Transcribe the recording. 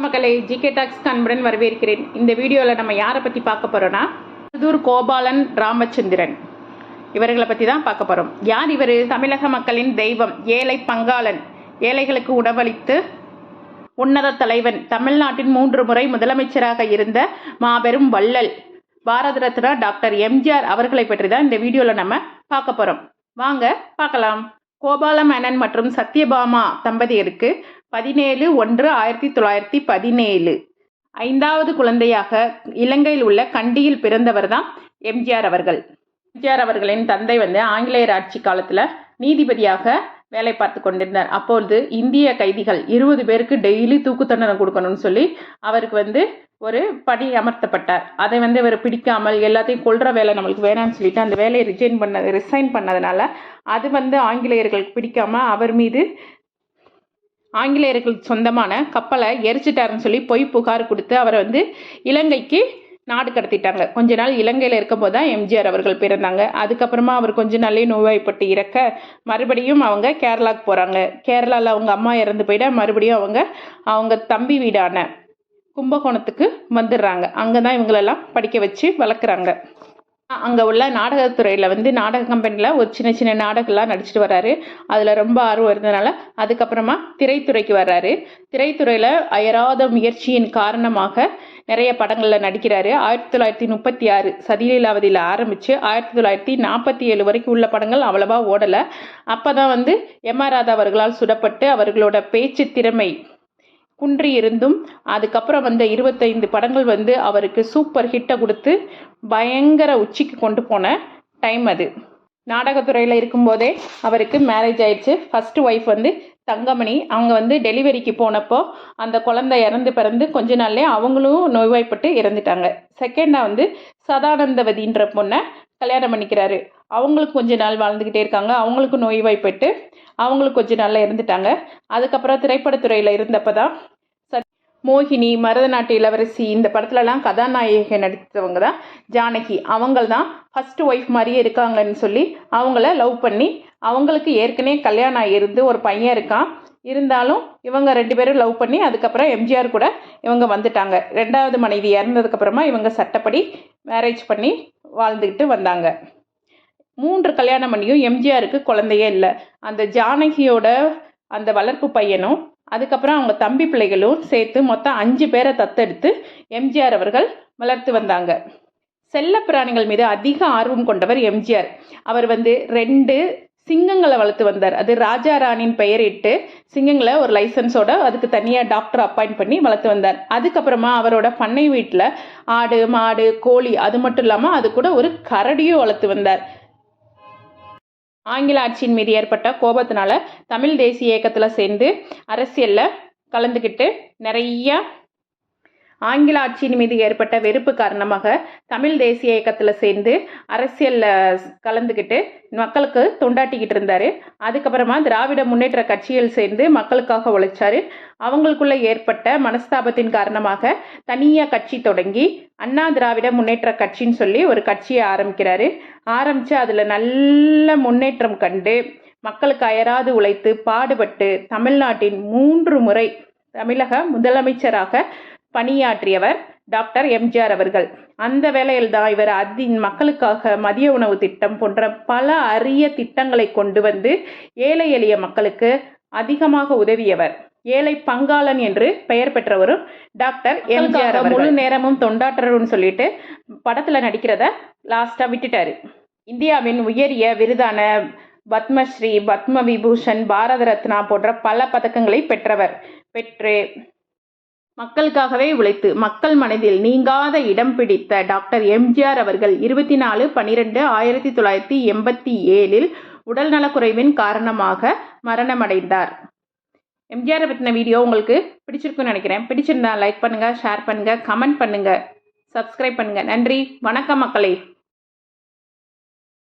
மக்களை GK tax அன்புடன் வரவேற்கிறேன். இந்த வீடியோவில் நம்ம யாரை பற்றி பார்க்க போகிறோன்னா புதூர் கோபாலன் ராமச்சந்திரன். இவர்களை பற்றி தான் பார்க்க போகிறோம் யார் இவர்? தமிழக மக்களின் தெய்வம் ஏழை பங்காளன். ஏழைகளுக்கு உணவளித்து உன்னத தலைவன். தமிழ்நாட்டின் மூன்று முறை முதலமைச்சராக இருந்த மாபெரும் வள்ளல் பாரத ரத்னா டாக்டர் எம்ஜிஆர் அவர்களை பற்றி தான் இந்த வீடியோவில் நம்ம பார்க்க போகிறோம் வாங்க பார்க்கலாம். கோபால மேனன் மற்றும் சத்யபாமா தம்பதியருக்கு பதினேழு ஒன்று ஆயிரத்தி தொள்ளாயிரத்தி பதினேழு. ஐந்தாவது குழந்தையாக இலங்கையில் உள்ள கண்டியில் பிறந்தவர் தான் எம்ஜிஆர் அவர்கள். எம்ஜிஆர் அவர்களின் தந்தை வந்து ஆங்கிலேயர் ஆட்சி காலத்தில் நீதிபதியாக வேலை பார்த்து கொண்டிருந்தார். அப்பொழுது இந்திய கைதிகள் இருபது பேருக்கு டெய்லி தூக்கு தண்டனை கொடுக்கணும்னு சொல்லி அவருக்கு வந்து ஒரு பணி அமர்த்தப்பட்டார். அதை வந்து இவர் பிடிக்காமல் எல்லாத்தையும் கொல்ற வேலை நம்மளுக்கு வேணாம்னு சொல்லிட்டு அந்த வேலையை ரிஜைன் பண்ண ரிசைன் பண்ணதுனால அது வந்து ஆங்கிலேயர்களுக்கு பிடிக்காமல் அவர் மீது ஆங்கிலேயர்களுக்கு சொந்தமான கப்பலை எரிச்சிட்டாருன்னு சொல்லி பொய் புகார் கொடுத்து அவரை வந்து இலங்கைக்கு நாடு கடத்திட்டாங்க. கொஞ்ச நாள் இலங்கையில் இருக்கும்போது தான் எம்ஜிஆர் அவர்கள் பிறந்தாங்க. அதுக்கப்புறமா அவர் கொஞ்ச நாளே நோய்வாய்ப்பட்டு இறக்க மறுபடியும் அவங்க கேரளாவுக்கு போகிறாங்க கேரளாவில் அவங்க அம்மா இறந்து போயிட மறுபடியும் அவங்க அவங்க தம்பி வீடான கும்பகோணத்துக்கு வந்துடுறாங்க. அங்கே தான் இவங்களெல்லாம் படிக்க வச்சு வளர்க்குறாங்க. அங்கே உள்ள நாடகத்துறையில் வந்து நாடக கம்பெனியில் ஒரு சின்ன சின்ன நாடகம்லாம் நடிச்சிட்டு வர்றாரு. அதில் ரொம்ப ஆர்வம் இருந்ததுனால அதுக்கப்புறமா திரைத்துறைக்கு வர்றாரு. திரைத்துறையில் அயராத முயற்சியின் காரணமாக நிறைய படங்களில் நடிக்கிறாரு. ஆயிரத்தி தொள்ளாயிரத்தி முப்பத்தி ஆறு சதிலீலாவதியில் ஆரம்பித்து ஆயிரத்தி தொள்ளாயிரத்தி நாற்பத்தி ஏழு வரைக்கும் உள்ள படங்கள் அவ்வளவா ஓடலை. அப்போ தான் வந்து எம் ஆர் ராதா அவர்களால் சுடப்பட்டு அவர்களோட பேச்சு திறமை குன்றி இருந்தும் அதுக்கப்புறம் வந்த இருபத்தைந்து படங்கள் வந்து அவருக்கு சூப்பர் ஹிட்டை கொடுத்து பயங்கர உச்சிக்கு கொண்டு போன டைம் அது. நாடகத்துறையில் இருக்கும்போதே அவருக்கு மேரேஜ் ஆயிடுச்சு. ஃபஸ்ட்டு ஒய்ஃப் வந்து தங்கமணி. அவங்க வந்து டெலிவரிக்கு போனப்போ அந்த குழந்தை இறந்து பிறந்து கொஞ்ச நாள்லேயே அவங்களும் நோய்வாய்ப்பட்டு இறந்துட்டாங்க. செகண்டாக வந்து சதானந்தவதின்ற பொண்ணை கல்யாணம் பண்ணிக்கிறாரு. அவங்களுக்கு கொஞ்ச நாள் வாழ்ந்துக்கிட்டே இருக்காங்க. அவங்களுக்கும் நோய்வாய்ப்பட்டு அவங்களுக்கு கொஞ்ச நாளில் இறந்துட்டாங்க. அதுக்கப்புறம் திரைப்படத்துறையில் இருந்தப்போ தான் மோகினி மருதநாட்டு இளவரசி இந்த படத்துலலாம் கதாநாயகி நடித்தவங்க தான் ஜானகி. அவங்கள் தான் ஃபஸ்ட்டு ஒய்ஃப் மாதிரியே இருக்காங்கன்னு சொல்லி அவங்கள லவ் பண்ணி அவங்களுக்கு ஏற்கனவே கல்யாணம் ஆகியிருந்து ஒரு பையன் இருக்கான். இருந்தாலும் இவங்க ரெண்டு பேரும் லவ் பண்ணி அதுக்கப்புறம் எம்ஜிஆர் கூட இவங்க வந்துட்டாங்க. ரெண்டாவது மனைவி இறந்ததுக்கப்புறமா இவங்க சட்டப்படி மேரேஜ் பண்ணி வாழ்ந்துக்கிட்டு வந்தாங்க. மூன்று கல்யாணம் பண்ணியும் எம்ஜிஆருக்கு குழந்தையே இல்லை. அந்த ஜானகியோட அந்த வளர்ப்பு பையனும் அதுக்கப்புறம் அவங்க தம்பி பிள்ளைகளும் சேர்த்து மொத்தம் அஞ்சு பேரை தத்தெடுத்து எம்ஜிஆர் அவர்கள் வளர்த்து வந்தாங்க. செல்ல பிராணிகள் மீது அதிக ஆர்வம் கொண்டவர் எம்ஜிஆர். அவர் வந்து ரெண்டு சிங்கங்களை வளர்த்து வந்தார். அது ராஜா ராணின் பெயரிட்டு சிங்கங்களை ஒரு லைசன்ஸோட அதுக்கு தனியாக டாக்டர் அப்பாயிண்ட் பண்ணி வளர்த்து வந்தார். அதுக்கப்புறமா அவரோட பண்ணை வீட்டில் ஆடு மாடு கோழி அது மட்டும் இல்லாமல் அது கூட ஒரு கரடியும் வளர்த்து வந்தார். ஆங்கில ஆட்சியின் மீது ஏற்பட்ட கோபத்தினால தமிழ் தேசிய இயக்கத்தில் சேர்ந்து அரசியலில் கலந்துக்கிட்டு நிறையா ஆங்கில ஆட்சியின் மீது ஏற்பட்ட வெறுப்பு காரணமாக தமிழ் தேசிய இயக்கத்தில் சேர்ந்து அரசியலில் கலந்துக்கிட்டு மக்களுக்கு தொண்டாட்டிக்கிட்டு இருந்தார். அதுக்கப்புறமா திராவிட முன்னேற்ற கட்சியில் சேர்ந்து மக்களுக்காக உழைச்சாரு. அவங்களுக்குள்ள ஏற்பட்ட மனஸ்தாபத்தின் காரணமாக தனியாக கட்சி தொடங்கி அண்ணா திராவிட முன்னேற்ற கட்சின்னு சொல்லி ஒரு கட்சியை ஆரம்பிக்கிறாரு. ஆரம்பித்து அதில் நல்ல முன்னேற்றம் கண்டு மக்களுக்கு அயராது உழைத்து பாடுபட்டு தமிழ்நாட்டின் மூன்று முறை தமிழக முதலமைச்சராக பணியாற்றியவர் டாக்டர் எம்ஜிஆர் அவர்கள். அந்த வேளையில் தான் இவர் அதி மக்களுக்காக மதிய உணவு திட்டம் போன்ற பல அரிய திட்டங்களை கொண்டு வந்து ஏழை எளிய மக்களுக்கு அதிகமாக உதவியவர். ஏழை பங்காளன் என்று பெயர் பெற்றவரும் டாக்டர் எம்ஜிஆர் முழு நேரமும் தொண்டாற்றர்னு சொல்லிட்டு படத்துல நடிக்கிறத லாஸ்டா விட்டுட்டாரு. இந்தியாவின் உயரிய விருதான பத்மஸ்ரீ பத்ம விபூஷன் பாரத ரத்னா போன்ற பல பதக்கங்களை பெற்றவர். பெற்று மக்களுக்காகவே உழைத்து மக்கள் மனதில் நீங்காத இடம் பிடித்த டாக்டர் எம்ஜிஆர் அவர்கள் இருபத்தி நாலு பனிரெண்டு ஆயிரத்தி தொள்ளாயிரத்தி எண்பத்தி ஏழில் உடல் நலக்குறைவின் காரணமாக மரணமடைந்தார். எம்ஜிஆரை பற்றின வீடியோ உங்களுக்கு பிடிச்சிருக்குன்னு நினைக்கிறேன். பிடிச்சிருந்தா லைக் பண்ணுங்கள் ஷேர் பண்ணுங்கள் கமெண்ட் பண்ணுங்கள் சப்ஸ்கிரைப் பண்ணுங்கள் நன்றி. வணக்கம் மக்களே.